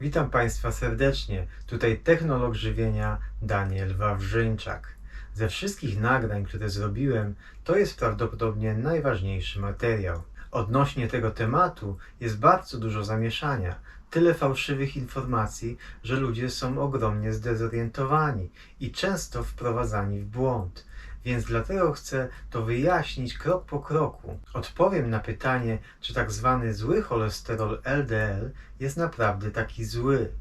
Witam Państwa serdecznie. Tutaj technolog żywienia Daniel Wawrzyńczak. Ze wszystkich nagrań, które zrobiłem, to jest prawdopodobnie najważniejszy materiał. Odnośnie tego tematu jest bardzo dużo zamieszania, tyle fałszywych informacji, że ludzie są ogromnie zdezorientowani i często wprowadzani w błąd. Więc dlatego chcę to wyjaśnić krok po kroku. Odpowiem na pytanie, czy tak zwany zły cholesterol LDL jest naprawdę taki zły.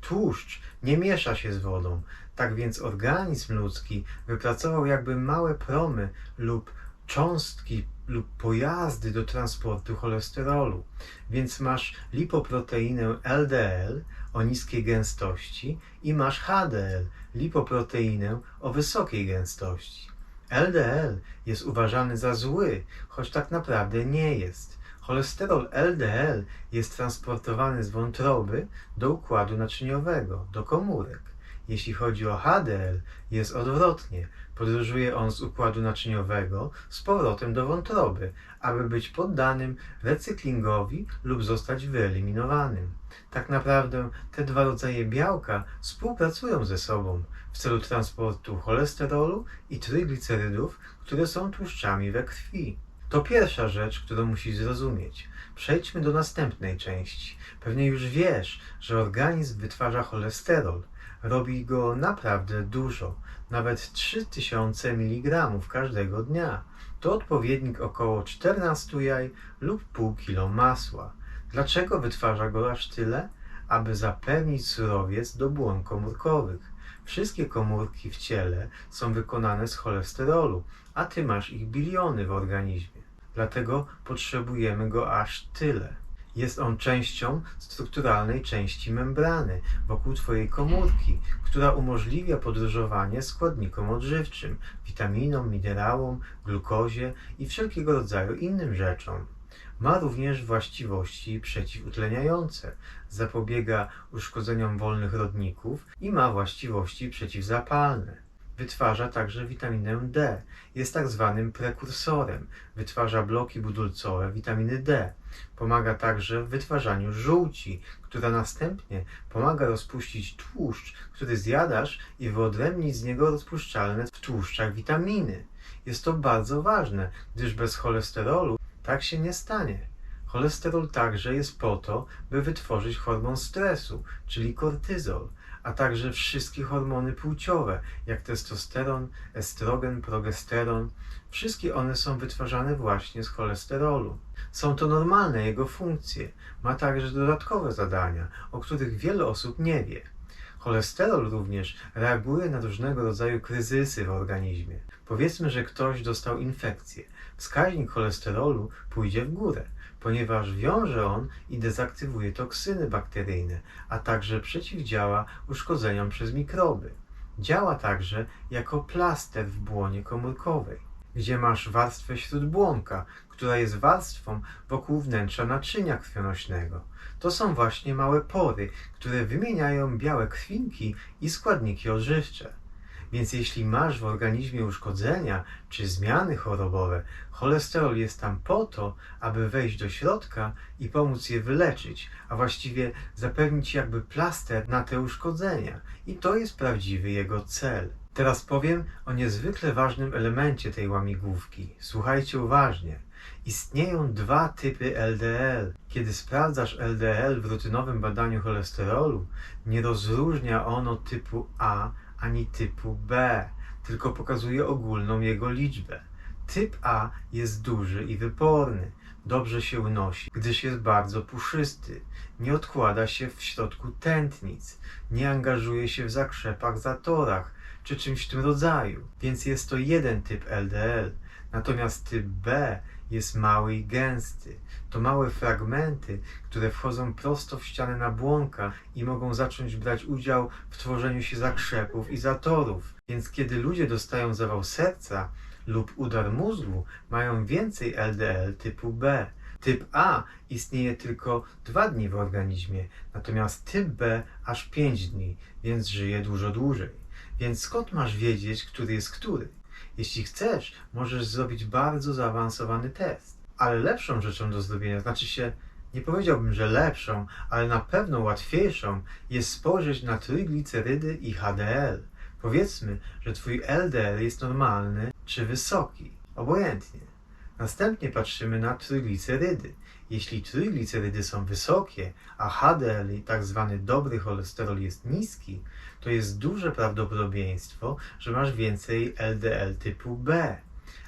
Tłuszcz nie miesza się z wodą, tak więc organizm ludzki wypracował jakby małe promy lub cząstki lub pojazdy do transportu cholesterolu. Więc masz lipoproteinę LDL o niskiej gęstości i masz HDL, lipoproteinę o wysokiej gęstości. LDL jest uważany za zły, choć tak naprawdę nie jest. Cholesterol LDL jest transportowany z wątroby do układu naczyniowego, do komórek. Jeśli chodzi o HDL, jest odwrotnie. Podróżuje on z układu naczyniowego z powrotem do wątroby, aby być poddanym recyklingowi lub zostać wyeliminowanym. Tak naprawdę te dwa rodzaje białka współpracują ze sobą w celu transportu cholesterolu i trójglicerydów, które są tłuszczami we krwi. To pierwsza rzecz, którą musisz zrozumieć. Przejdźmy do następnej części. Pewnie już wiesz, że organizm wytwarza cholesterol. Robi go naprawdę dużo, nawet 3000 mg każdego dnia. To odpowiednik około 14 jaj lub pół kilo masła. Dlaczego wytwarza go aż tyle? Aby zapewnić surowiec do błon komórkowych. Wszystkie komórki w ciele są wykonane z cholesterolu, a ty masz ich biliony w organizmie. Dlatego potrzebujemy go aż tyle. Jest on częścią strukturalnej części membrany wokół Twojej komórki, która umożliwia podróżowanie składnikom odżywczym, witaminom, minerałom, glukozie i wszelkiego rodzaju innym rzeczom. Ma również właściwości przeciwutleniające, zapobiega uszkodzeniom wolnych rodników i ma właściwości przeciwzapalne. Wytwarza także witaminę D. Jest tak zwanym prekursorem. Wytwarza bloki budulcowe witaminy D. Pomaga także w wytwarzaniu żółci, która następnie pomaga rozpuścić tłuszcz, który zjadasz i wyodrębnić z niego rozpuszczalne w tłuszczach witaminy. Jest to bardzo ważne, gdyż bez cholesterolu tak się nie stanie. Cholesterol także jest po to, by wytworzyć hormon stresu, czyli kortyzol, a także wszystkie hormony płciowe, jak testosteron, estrogen, progesteron. Wszystkie one są wytwarzane właśnie z cholesterolu. Są to normalne jego funkcje. Ma także dodatkowe zadania, o których wiele osób nie wie. Cholesterol również reaguje na różnego rodzaju kryzysy w organizmie. Powiedzmy, że ktoś dostał infekcję. Wskaźnik cholesterolu pójdzie w górę, ponieważ wiąże on i dezaktywuje toksyny bakteryjne, a także przeciwdziała uszkodzeniom przez mikroby. Działa także jako plaster w błonie komórkowej, gdzie masz warstwę śródbłonka, która jest warstwą wokół wnętrza naczynia krwionośnego. To są właśnie małe pory, które wymieniają białe krwinki i składniki odżywcze. Więc jeśli masz w organizmie uszkodzenia czy zmiany chorobowe, cholesterol jest tam po to, aby wejść do środka i pomóc je wyleczyć, a właściwie zapewnić jakby plaster na te uszkodzenia. I to jest prawdziwy jego cel. Teraz powiem o niezwykle ważnym elemencie tej łamigłówki. Słuchajcie uważnie. Istnieją dwa typy LDL. Kiedy sprawdzasz LDL w rutynowym badaniu cholesterolu, nie rozróżnia ono typu A ani typu B, tylko pokazuje ogólną jego liczbę. Typ A jest duży i wyporny, dobrze się unosi, gdyż jest bardzo puszysty, nie odkłada się w środku tętnic, nie angażuje się w zakrzepach, zatorach czy czymś w tym rodzaju, więc jest to jeden typ LDL. Natomiast typ B jest mały i gęsty. To małe fragmenty, które wchodzą prosto w ścianę nabłonka i mogą zacząć brać udział w tworzeniu się zakrzepów i zatorów. Więc kiedy ludzie dostają zawał serca lub udar mózgu, mają więcej LDL typu B. Typ A istnieje tylko dwa dni w organizmie, natomiast typ B aż 5 dni, więc żyje dużo dłużej. Więc skąd masz wiedzieć, który jest który? Jeśli chcesz, możesz zrobić bardzo zaawansowany test. Ale lepszą rzeczą do zrobienia, znaczy się Nie powiedziałbym, że lepszą, ale na pewno łatwiejszą jest spojrzeć na trójglicerydy i HDL. Powiedzmy, że twój LDL jest normalny czy wysoki, obojętnie. Następnie patrzymy na trójglicerydy. Jeśli trójglicerydy są wysokie, a HDL, tak zwany dobry cholesterol, jest niski, to jest duże prawdopodobieństwo, że masz więcej LDL typu B.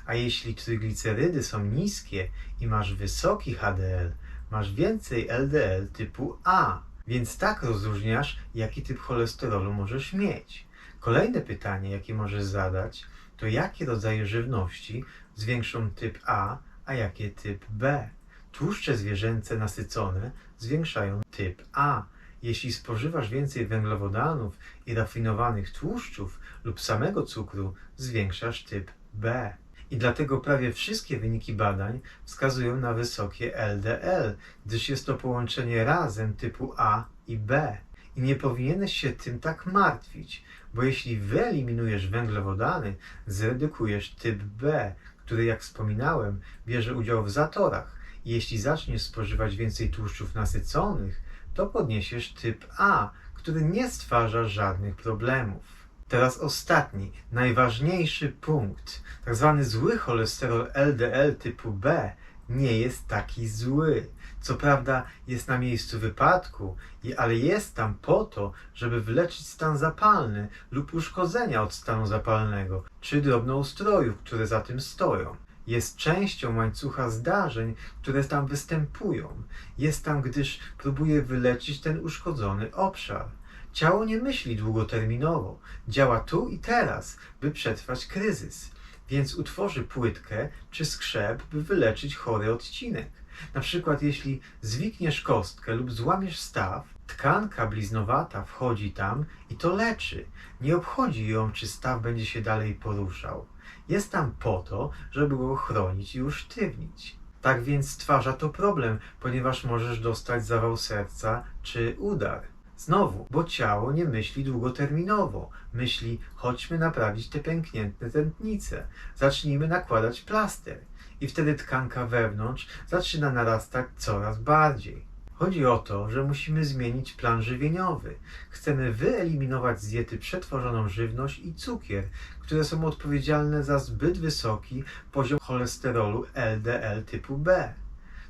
A jeśli trójglicerydy są niskie i masz wysoki HDL, masz więcej LDL typu A. Więc tak rozróżniasz, jaki typ cholesterolu możesz mieć. Kolejne pytanie, jakie możesz zadać, to jakie rodzaje żywności zwiększą typ A, a jakie typ B. Tłuszcze zwierzęce nasycone zwiększają typ A. Jeśli spożywasz więcej węglowodanów i rafinowanych tłuszczów lub samego cukru, zwiększasz typ B. I dlatego prawie wszystkie wyniki badań wskazują na wysokie LDL, gdyż jest to połączenie razem typu A i B. I nie powinieneś się tym tak martwić, bo jeśli wyeliminujesz węglowodany, zredukujesz typ B, który, jak wspominałem, bierze udział w zatorach. Jeśli zaczniesz spożywać więcej tłuszczów nasyconych, to podniesiesz typ A, który nie stwarza żadnych problemów. Teraz ostatni, najważniejszy punkt. Tak zwany zły cholesterol LDL typu B nie jest taki zły. Co prawda jest na miejscu wypadku, ale jest tam po to, żeby wyleczyć stan zapalny lub uszkodzenia od stanu zapalnego, czy drobnoustrojów, które za tym stoją. Jest częścią łańcucha zdarzeń, które tam występują. Jest tam, gdyż próbuje wyleczyć ten uszkodzony obszar. Ciało nie myśli długoterminowo, działa tu i teraz, by przetrwać kryzys, więc utworzy płytkę czy skrzep, by wyleczyć chory odcinek. Na przykład, jeśli zwikniesz kostkę lub złamiesz staw, tkanka bliznowata wchodzi tam i to leczy. Nie obchodzi ją, czy staw będzie się dalej poruszał. Jest tam po to, żeby go chronić i usztywnić. Tak więc stwarza to problem, ponieważ możesz dostać zawał serca czy udar. Znowu, bo ciało nie myśli długoterminowo. Myśli, chodźmy naprawić te pęknięte tętnice. Zacznijmy nakładać plaster. I wtedy tkanka wewnątrz zaczyna narastać coraz bardziej. Chodzi o to, że musimy zmienić plan żywieniowy. Chcemy wyeliminować z diety przetworzoną żywność i cukier, które są odpowiedzialne za zbyt wysoki poziom cholesterolu LDL typu B.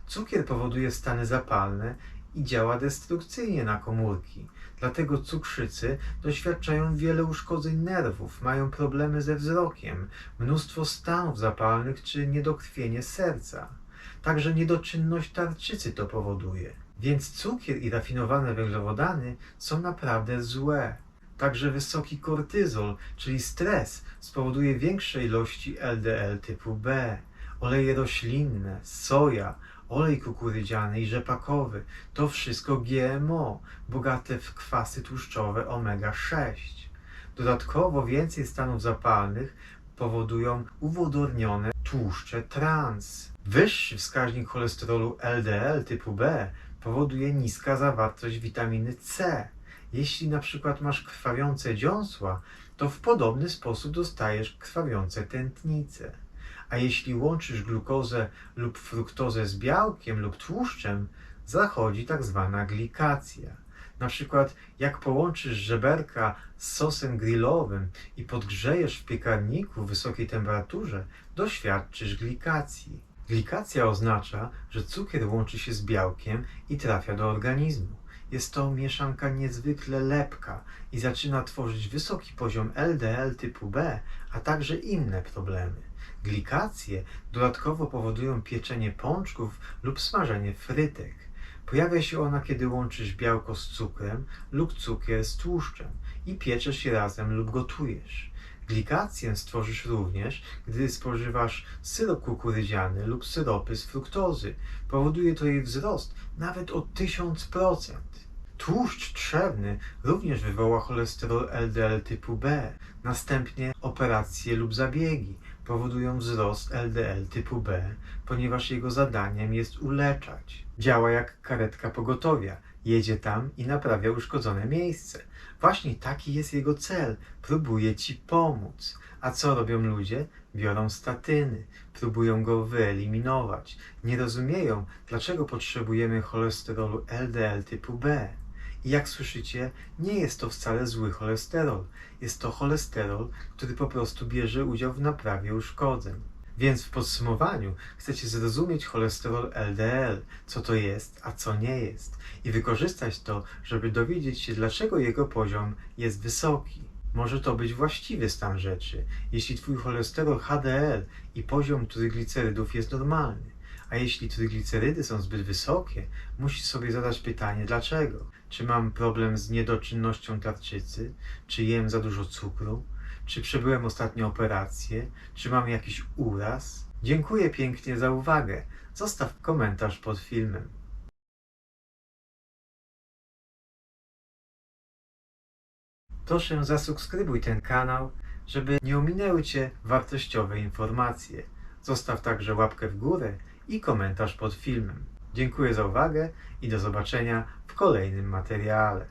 Cukier powoduje stany zapalne i działa destrukcyjnie na komórki. Dlatego cukrzycy doświadczają wiele uszkodzeń nerwów, mają problemy ze wzrokiem, mnóstwo stanów zapalnych czy niedokrwienie serca. Także niedoczynność tarczycy to powoduje. Więc cukier i rafinowane węglowodany są naprawdę złe. Także wysoki kortyzol, czyli stres, spowoduje większe ilości LDL typu B. Oleje roślinne, soja, olej kukurydziany i rzepakowy to wszystko GMO, bogate w kwasy tłuszczowe omega-6. Dodatkowo więcej stanów zapalnych powodują uwodornione tłuszcze trans. Wyższy wskaźnik cholesterolu LDL typu B powoduje niska zawartość witaminy C. Jeśli na przykład masz krwawiące dziąsła, to w podobny sposób dostajesz krwawiące tętnice. A jeśli łączysz glukozę lub fruktozę z białkiem lub tłuszczem, zachodzi tak zwana glikacja. Na przykład, jak połączysz żeberka z sosem grillowym i podgrzejesz w piekarniku w wysokiej temperaturze, doświadczysz glikacji. Glikacja oznacza, że cukier łączy się z białkiem i trafia do organizmu. Jest to mieszanka niezwykle lepka i zaczyna tworzyć wysoki poziom LDL typu B, a także inne problemy. Glikacje dodatkowo powodują pieczenie pączków lub smażenie frytek. Pojawia się ona, kiedy łączysz białko z cukrem lub cukier z tłuszczem i pieczesz je razem lub gotujesz. Glikację stworzysz również, gdy spożywasz syrop kukurydziany lub syropy z fruktozy. Powoduje to jej wzrost nawet o 1000%. Tłuszcz trzewny również wywoła cholesterol LDL typu B. Następnie operacje lub zabiegi powodują wzrost LDL typu B, ponieważ jego zadaniem jest uleczać. Działa jak karetka pogotowia. Jedzie tam i naprawia uszkodzone miejsce. Właśnie taki jest jego cel. Próbuje ci pomóc. A co robią ludzie? biorą statyny, próbują go wyeliminować, nie rozumieją, dlaczego potrzebujemy cholesterolu LDL typu B. Jak słyszycie, nie jest to wcale zły cholesterol. Jest to cholesterol, który po prostu bierze udział w naprawie uszkodzeń. Więc w podsumowaniu chcecie zrozumieć cholesterol LDL, co to jest, a co nie jest, i wykorzystać to, żeby dowiedzieć się, dlaczego jego poziom jest wysoki. Może to być właściwy stan rzeczy, jeśli Twój cholesterol HDL i poziom tryglicerydów jest normalny. A jeśli tryglicerydy są zbyt wysokie, musisz sobie zadać pytanie dlaczego. Czy mam problem z niedoczynnością tarczycy? Czy jem za dużo cukru? Czy przebyłem ostatnio operację? Czy mam jakiś uraz? Dziękuję pięknie za uwagę. Zostaw komentarz pod filmem. Proszę zasubskrybuj ten kanał, żeby nie ominęły Cię wartościowe informacje. Zostaw także łapkę w górę i komentarz pod filmem. Dziękuję za uwagę i do zobaczenia w kolejnym materiale.